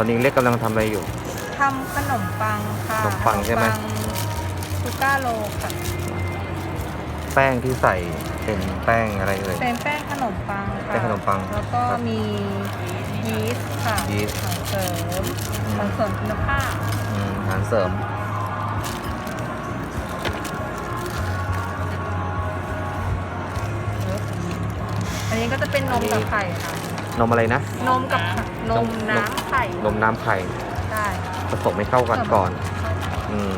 อนนี้เล็กกำลังทำอะไรอยู่ ทำขนมปังค่ะขนมปังใช่ไหม ขนปังซูก้าโลค่ะแป้งที่ใส่เป็นแป้งอะไรเอ่ย เป็นแป้งขนมปังค่ะแป้งขนมปังแล้วก็ครับมียีสต์ค่ะยีสต์ของเสริมอืมของเสริมคุณภาพ อืมอาหารเสริม อันนี้ก็จะเป็นนมกับไข่ค่ะ นมอะไรนะ นมกับนมน้ำไข่นมน้ำไข่ได้ผสมให้เข้ากันก่อน อืม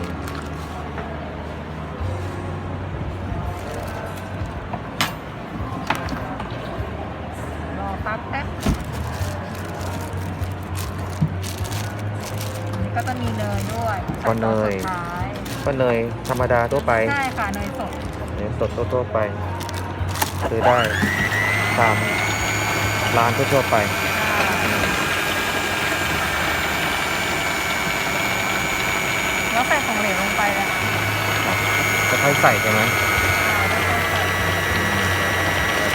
รอแป๊บแป๊บอันนี้ก็จะมีเนยด้วยก็เนยสุดท้ายก็เนยธรรมดาทั่วไปใช่ค่ะเนยสด เนยสดทั่วๆไปซื้อได้ตาม ร้านทั่วๆไปอืมแล้วใส่ของเหลวลงไปเลยค่ะจะค่อยใส่ใช่ไหม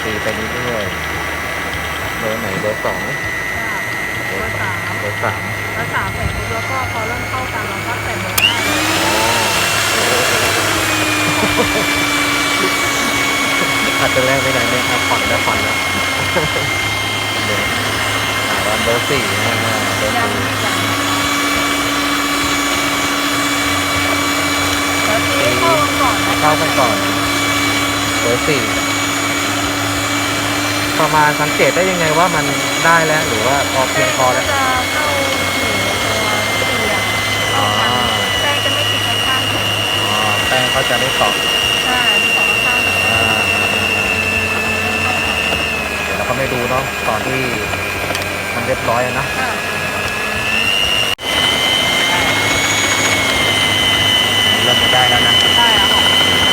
ตีไปเรื่อยๆเบอร์ไหนเบอร์สองเบอร์สามเบอร์สามเบอร์สามเสร็จปุ๊บแล้วก็พอเริ่มเข้ากันเราก็ใส่เบอร์ห้าเลยอาจจะแรกไปหน่อยนึงครับผ่อนแล้วผ่อนแล้ว เดี๋ยวอ่าร้านเบอร์สี่นะฮะเบอร์ยังสี่ยังแล้วตีเข้ากันก่อนนะเข้ากันก่อน เบอร์สี่ประมาณสังเกตได้ยังไงว่ามันได้แล้วหรือว่าพอเพียงพอแล้วจะเข้าถึงตัวเตียงอ๋อแป้งจะไม่ติดข้างๆถุงอ๋อแป้งเขาจะไม่เกาะใช่มีสองข้างๆถุง อ่า เดี๋ยวเราก็ไม่ดูเนาะตอนที่มันเรียบร้อยอะนะค่ะเริ่มจะได้แล้วนะได้แล้วค่ะ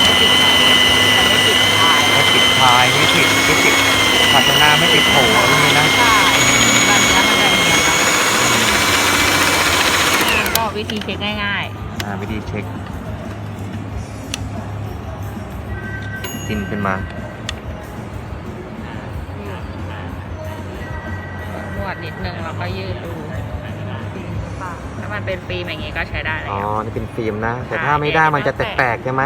ไม่ติดมันไม่ติดทายไม่ติดพายไม่ติดไม่ติดภาชนะไม่ติดโถอะไรอย่างนี้นะใช่แบบนี้มันจะเนียนแล้วก็วิธีเช็คง่ายอ่าวิธีเช็คกินขึ้นมา ดนิดนึงแล้วก็ยืดดูถ้ามันเป็นฟิล์มอย่างงี้ก็ใช้ได้อ๋อแล้วนี่เป็นฟิล์มนะ แต่ถ้าไม่ได้มันจะแตกๆใช่ไหม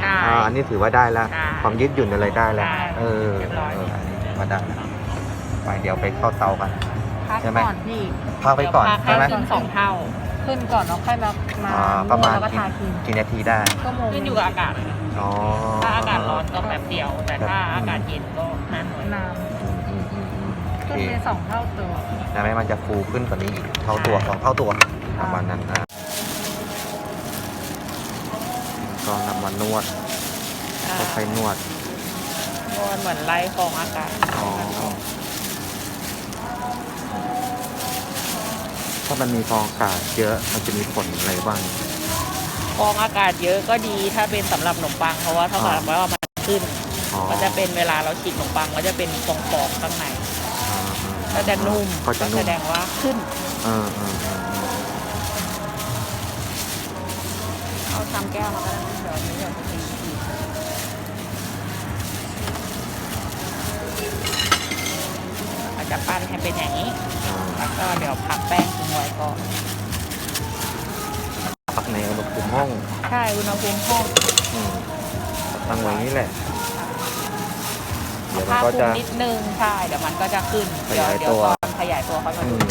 ใช่อ่าอันนี้ถือว่าได้แล้ว ใช่ความยืดหยุ่นอะไรได้แล้ว ใช่เออเรียบร้อย เอออันนี้ถือว่าได้แล้วไปเดี๋ยวไปเข้าเตากัน พักใช่ไหม ก่อนพี่พักไปก่อนเดี๋ยวใช่ไหมพักขึ้นสองเท่า ขึ้นก่อนแล้วค่อยมามาอ่าประมาณ แล้วก็กี่ทาครีมกี่นาทีได้ชั่วโมงขึ้นอยู่กับอากาศ อ๋อ ถ้าอากาศร้อนก็แป๊บเดียว แต่ถ้าอากาศเย็นก็นานหน่อยนา ขึ้นเคเป็นสองเท่าตัวแต่ไม่มันจะฟูขึ้นกว่านี้อีกเท่าตัวสองเท่าตัวประมาณนั้นนะก็นำมานวดค่อยๆนวดนวดเหมือนไล่ฟองอากาศอ๋อ ถ้ามันมีฟองอากาศเยอะมันจะมีผลอะไรบ้าง ฟองอากาศเยอะก็ดีถ้าเป็นสำหรับขนมปังเพราะว่าเท่ากับว่ามันขึ้น อ๋อก็จะเป็นเวลาเราฉีกขนมปังก็จะเป็นฟองๆข้างในอ่าอ่า ก็จะนุ่มก็จะแสนุ่มดงว่าขึ้นอ่าอ่าอ่าอ่าเอาทำแก้วมาก็ได้เดี๋ยวนี้เดี๋ยวจะตีอีกก็จะปั้นให้เป็นอย่างนี้อ่าแล้วก็เดี๋ยวพักแป้งทิ้งไว้ก่อนปักในอุณหภูมิห้องใช่ อุณหภูมิห้องอืมตั้งไว้นี่แหละ เดี๋ยวมันผ้าก็คลุจะ มนิดนึงใช่เดี๋ยวมันก็จะขึ้นขยายเดี๋ตัวก่อนขยายตัวเขาจะอืดู ม